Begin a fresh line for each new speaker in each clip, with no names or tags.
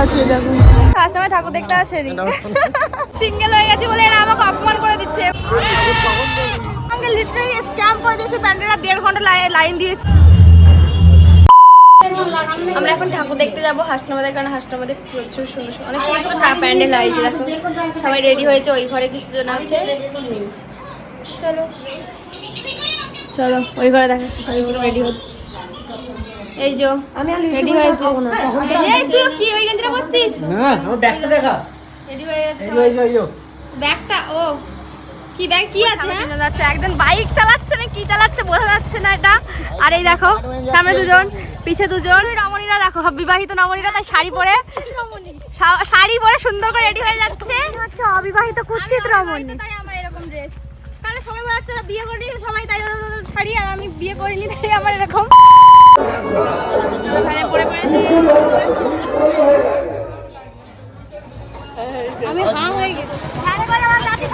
আছে দেখো। কাস্টমার ঠাকুর দেখতে আসেনি। সিঙ্গেল হয়ে গেছে বলে এরা আমাকে অপমান করে দিচ্ছে। আমাকে লিটারালি স্ক্যাম করে দিয়েছে প্যান্ডেলটা দেড় ঘণ্টা লাইন দিয়েছে। আমরা এখন ঠাকুর দেখতে যাব হাসনাবাদের কারণ হাসনাবাদে প্রচুর সুন্দর সুন্দর- অনেক সুন্দর সুন্দর প্যান্ডেল আছে দেখো সবাই রেডি হয়েছে ওই ঘরে কিছু জন আছে। চলো। চলো ওই ঘরে দেখাচ্ছি সবাইগুলো রেডি হচ্ছে। এই যে আমি রেডি হয়েছে। এই তুই কি ওই গেঞ্জিটা পরছিস?
না আমার ব্যাগটা দেখা।
রেডি হয়ে গেছে
এই এই এই
ব্যাগটা ও। কি ব্যাগ কি আছে হ্যাঁ? যাচ্ছে একজন বাইক চালাচ্ছে না কি চালাচ্ছে বোঝা যাচ্ছে না এটা। আর এই দেখো সামনে দুজন পিছে দুজন। রমণীরা দেখো বিবাহিত নমনীরা তাই শাড়ি পরে। শা- শাড়ি পরে সুন্দর করে রেডি হয়ে যাচ্ছে।
হচ্ছে অবিবাহিত কুৎসিত রমণী।
তাই আমার এরকম ড্রেস তাহলে সবাই বোঝাচ্ছে ওরা বিয়ে করেনি সবাই তাই শাড়ি আর আমি বিয়ে করিনি তাই আমার এরকম। পড়েছি। আমি হা হয়ে গেছি।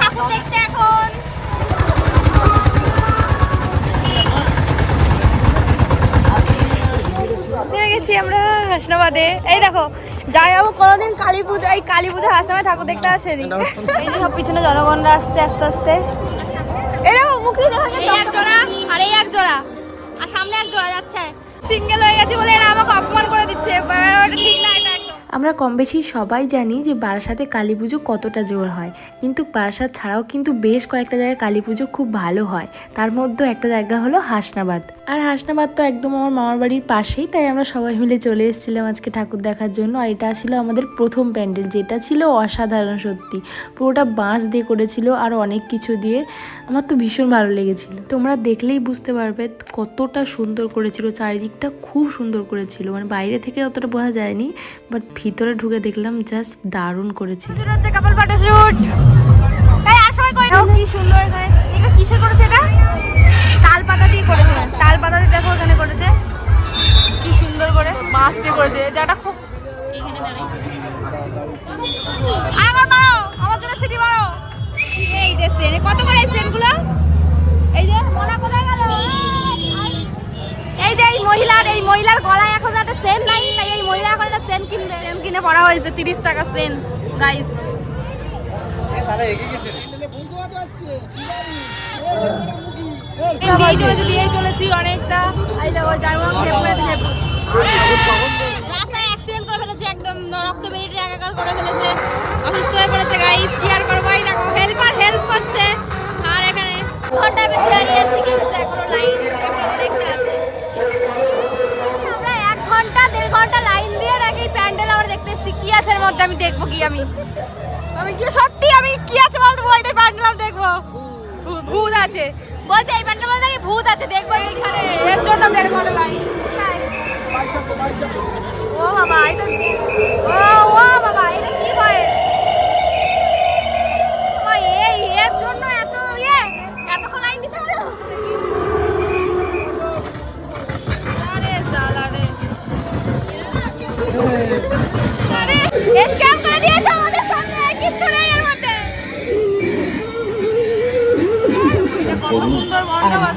ঠাকুর দেখতে এখন। নেমে গেছি আমরা হাসনাবাদে। এই দেখো যাই যাব কোনোদিন কালী পুজো এই কালী পুজো হাসনাবাদ ঠাকুর দেখতে আসেনি। এই যে সব পিছনে জনগণরা আসছে আস্তে আস্তে। এই দেখো মুখে দেখা যাচ্ছে এক জোড়া আর এই এক জোড়া আর সামনে এক জোড়া যাচ্ছে। সিঙ্গেল হয়ে বলে এরা আমাকে অপমান করে দিচ্ছে। ঠিক না
আমরা কম বেশি সবাই জানি যে বারাসাতে কালী পুজো কতটা জোর হয়। কিন্তু বারাসাত ছাড়াও কিন্তু বেশ কয়েকটা জায়গায় কালী পুজো খুব ভালো হয়। তার মধ্যে একটা জায়গা হলো হাসনাবাদ। আর হাসনাবাদ তো একদম আমার মামার বাড়ির পাশেই, তাই আমরা সবাই মিলে চলে এসেছিলাম আজকে ঠাকুর দেখার জন্য। আর এটা ছিল আমাদের প্রথম প্যান্ডেল, যেটা ছিল অসাধারণ সত্যি। পুরোটা বাঁশ দিয়ে করেছিল আর অনেক কিছু দিয়ে। আমার তো ভীষণ ভালো লেগেছিল। তোমরা দেখলেই বুঝতে পারবে কতটা সুন্দর করেছিল, চারিদিকটা খুব সুন্দর করেছিল। মানে বাইরে থেকে অতটা বোঝা যায়নি, বাট ভিতরে ঢুকে দেখলাম জাস্ট দারুণ করেছিল।
বাড়ো এই যে ট্রেন কত করে এই ট্রেনগুলো এই যে মোনা কোথায় গেল? এই যে এই মহিলার এই মহিলার গলায় এখন একটা সেন নাই তাই এই মহিলা এখন একটা সেন কিনবে। সেন কিনে পড়া হয়েছে তিরিশ টাকা সেন গাইস দিয়েই চলেছি অনেকটা। এই দেখো পড়ে দিলে রাস্তায় অ্যাক্সিডেন্ট করে ফেলেছে একদম রক্ত বেরিয়ে একাকার করে ফেলেছে। অসুস্থ হয়ে পড়েছে গাইস কি আর করব? এই দেখো হেল্পার হেল্প করছে। আর এখানে ঘণ্টার বেশি দাঁড়িয়ে আছি, কিন্তু এখনও লাইন এখনও আছে। আমরা এক ঘণ্টা, দেড় ঘণ্টা লাইন দিয়ে নাকি প্যান্ডেল আমরা দেখতে আছে এর মধ্যে? আমি দেখব কি আমি। আমি সত্যি আমি কি আছে বলতে? বলতে প্যান্ডেল আমি দেখব। ভূত আছে। বলছে, এই প্যান্ডেল মধ্যে ভূত আছে? দেখব এইখানে। এর জন্য দেড় ঘণ্টা। ও বাবা এটা ও ও বাবা এটা কি হয় এই এর জন্য এত ইয়ে এতক্ষণ লাইন দিতে হলো? আরে সালা রে। স্ক্যাম করে দিয়েছে আমাদের সামনে কিচ্ছু নেই এর মধ্যে।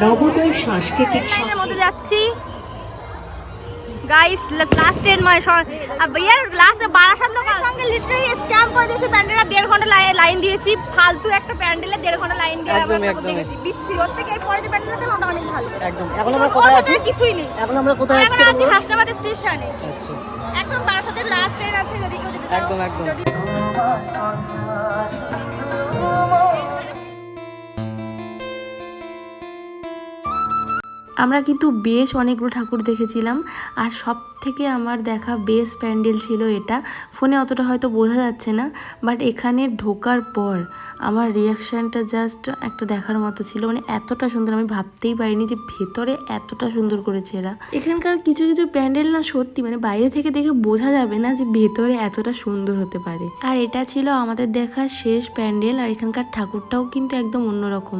নবোদয় সাংস্কৃতিক
মধ্যে যাচ্ছি। গাইস লাস্ট ট্রেন মানে ইয়ার লাস্ট বারাসাত লোকের সঙ্গে লিটারালি স্ক্যাম করে দিয়েছে প্যান্ডেলটা দেড় ঘণ্টা লাইন দিয়েছি। ফালতু একটা প্যান্ডেলে দেড় ঘণ্টা লাইন দিয়ে আমরা। দেখেছি। দিচ্ছি। ওর থেকে এরপরে যে প্যান্ডেলটা ওটা অনেক ভালো।
একদম। এখন আমরা কোথায় আছি?
কিছুই নেই।
এখন আমরা কোথায় আছি
আছি। হাসনাবাদ স্টেশনে।
আচ্ছা।
একদম বারাসাতের লাস্ট ট্রেন আছে যদি কেউ যেতে।
একদম, একদম।
আমরা কিন্তু বেশ অনেকগুলো ঠাকুর দেখেছিলাম, আর সব থেকে আমার দেখা বেস্ট প্যান্ডেল ছিল এটা। ফোনে অতটা হয়তো বোঝা যাচ্ছে না বাট এখানে ঢোকার পর আমার রিয়াকশানটা জাস্ট একটা দেখার মতো ছিল। মানে এতটা সুন্দর, আমি ভাবতেই পারিনি যে ভেতরে এতটা সুন্দর করেছে এরা। এখানকার কিছু কিছু প্যান্ডেল না সত্যি মানে বাইরে থেকে দেখে বোঝা যাবে না যে ভেতরে এতটা সুন্দর হতে পারে। আর এটা ছিল আমাদের দেখা শেষ প্যান্ডেল, আর এখানকার ঠাকুরটাও কিন্তু একদম অন্যরকম।